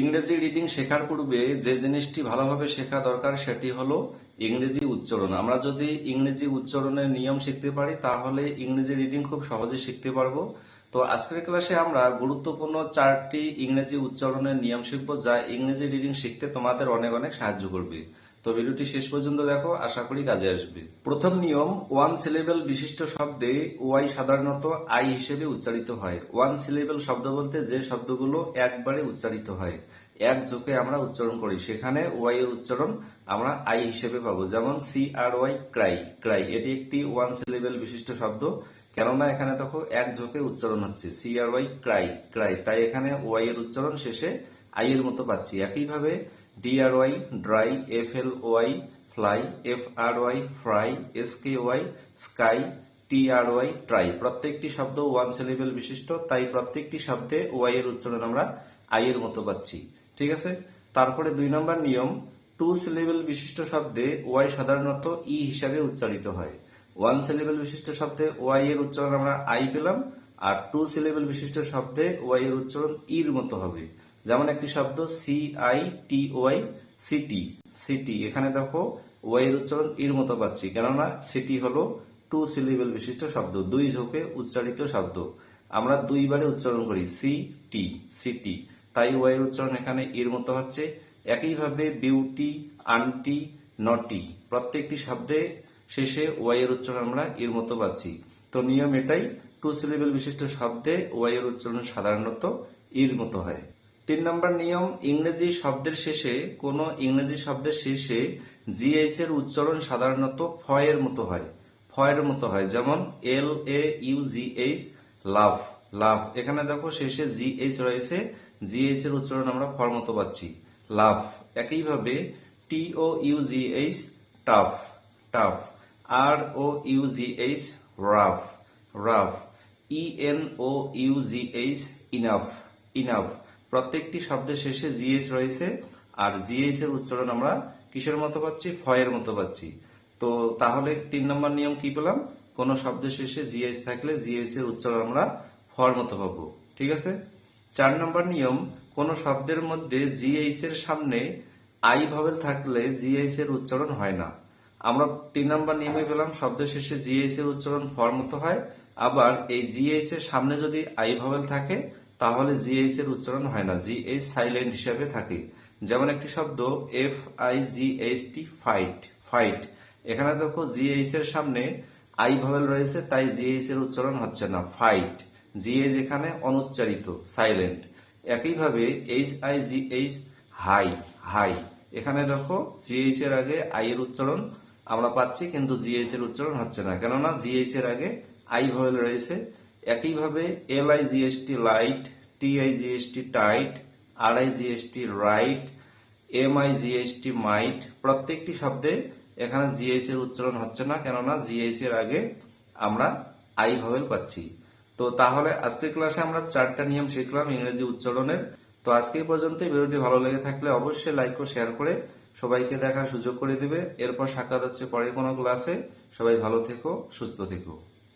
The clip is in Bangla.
ইংরেজি রিডিং শেখার পূর্বে যে জিনিসটি ভালোভাবে শেখা দরকার সেটি হলো ইংরেজি উচ্চারণ। আমরা যদি ইংরেজি উচ্চারণের নিয়ম শিখতে পারি, তাহলে ইংরেজি রিডিং খুব সহজে শিখতে পারব। তো আজকের ক্লাসে আমরা গুরুত্বপূর্ণ চারটি ইংরেজি উচ্চারণের নিয়ম শিখব, যা ইংরেজি রিডিং শিখতে তোমাদের অনেক অনেক সাহায্য করবে। তো ভিডিওটি শেষ পর্যন্ত দেখো, আশা করি কাজে আসবে। প্রথম নিয়ম ওয়ান সিলেবেল বিশিষ্ট শব্দে ওয়াই সাধারণত আই হিসেবে উচ্চারিত হয়। ওয়ান সিলেবেল শব্দ বলতে যে শব্দগুলো একবারে উচ্চারিত হয়, এক যোগে আমরা উচ্চারণ করি। সেখানে ওয়াই এর উচ্চারণ আমরা আই হিসেবে পাবো। যেমন C R Y cry cry এটি একটি ওয়ান সিলেবেল বিশিষ্ট শব্দ। কেননা এখানে দেখো, এক ঝোঁকে উচ্চারণ হচ্ছে। C R Y cry cry তাই এখানে ওয়াই এর উচ্চারণ শেষে আই এর মতো পাচ্ছি। একইভাবে D R Y dry F L Y fly F R Y fry S K Y sky T R Y try প্রত্যেকটি শব্দ ওয়ান সিলেবেল বিশিষ্ট, তাই প্রত্যেকটি শব্দে ওয়াই এর উচ্চারণ আমরা আই এর মতো পাচ্ছি। ঠিক আছে? তারপরে দুই নম্বর নিয়ম টু সিলেবেল বিশিষ্ট শব্দে ওয়াই সাধারণত ই হিসাবে উচ্চারিত হয়। ওয়ান সিলেবেল বিশিষ্ট শব্দে ওয়াই এর উচ্চারণ আমরা আই পেলাম, আর টু সিলেবেল বিশিষ্ট শব্দে ওয়াই এর উচ্চারণ ইর মতো হবে। যেমন একটি শব্দ C I T Y city city এখানে দেখো ওয়াই এর উচ্চারণ ইর মতো পাচ্ছি, কেননা সিটি হলো টু সিলেবেল বিশিষ্ট শব্দ, দুই ঝোঁকে উচ্চারিত শব্দ। আমরা দুইবারে উচ্চারণ করি সি টি সিটি তাই ওয়াই এর উচ্চারণ এখানে ইর মতো হচ্ছে, একইভাবে বিউটি, আন্টি, নটি। প্রত্যেকটি শব্দে শেষে ওয়াই এর উচ্চারণ আমরা এর মতো পাচ্ছি। তো নিয়ম এটাই টু সিলেবেল বিশিষ্ট শব্দে ওয়াই এর উচ্চারণ সাধারণত এর মতো হয়। তিন নম্বর নিয়ম, ইংরেজি শব্দের শেষে, কোন ইংরেজি শব্দের শেষে জিএইচ এর উচ্চারণ সাধারণত ফয়ের মতো হয়। ফয়ের মতো হয়, যেমন এল এ ইউ জি এইচ লাভ লাভ। এখানে দেখো শেষে জি এইচ রয়েছে জিএইচ এর উচ্চারণ আমরা ফর মতো পাচ্ছি, লাভ। একইভাবে T O U G H tough tough. R O U G H rough rough. E N O U G H enough enough. প্রত্যেকটি শব্দের শেষে জিএস রয়েছে, আর জিএস এর উচ্চারণ আমরা কিসের মতো পাচ্ছি? ফয়ের মতো পাচ্ছি। তো তাহলে তিন নম্বর নিয়ম কি পেলাম? কোন শব্দের শেষে জিএস থাকলে জিএস এর উচ্চারণ আমরা ফর মতো পাবো। ঠিক আছে? চার নম্বর নিয়ম, কোন শব্দের মধ্যে জিএইচ এর সামনে আই ভাবেল থাকলে জিএইচ এর উচ্চারণ হয় না। আমরা তিন নম্বর নিয়মে পেলাম, শব্দের শেষে জিএইচ এর উচ্চারণ ফর মতো হয়। আবার এই জিএইচ এর সামনে যদি আই ভাবেল থাকে তাহলে জিএইচ এর উচ্চারণ হয় না। জিএইচ সাইলেন্ট হিসাবে থাকে। যেমন একটি শব্দ F I G H T fight fight এখানে দেখো জিএইচ এর সামনে আই ভাবেল রয়েছে, তাই জিএইচ এর উচ্চারণ হচ্ছে না। ফাইট জিএইচ এখানে অনুচ্চারিত সাইলেন্ট একইভাবে H I G H high high এখানে দেখো জিএইচ এর আগে আই এর উচ্চারণ আমরা পাচ্ছি, কিন্তু জিএইচ এর উচ্চারণ হচ্ছে না। কেননা জিএইচ এর আগে আই ভাবেল রয়েছে একইভাবে L I GST light T I GST tight R I GST right M I GST might প্রত্যেকটি শব্দে এখানে জিএইচ এর উচ্চারণ হচ্ছে না, কেননা জিএইচ এর আগে আমরা আই ভাবেল পাচ্ছি। তো তাহলে আজকের ক্লাসে আমরা চারটা নিয়ম শিখলাম ইংরেজি উচ্চারণের। তো আজকে পর্যন্ত ভিডিওটি ভালো লেগে থাকলে অবশ্যই লাইক ও শেয়ার করে সবাইকে দেখার সুযোগ করে দিবে। এরপর সাক্ষাৎ হচ্ছে পরের কোনো ক্লাসে সবাই ভালো থেকো, সুস্থ থেকো।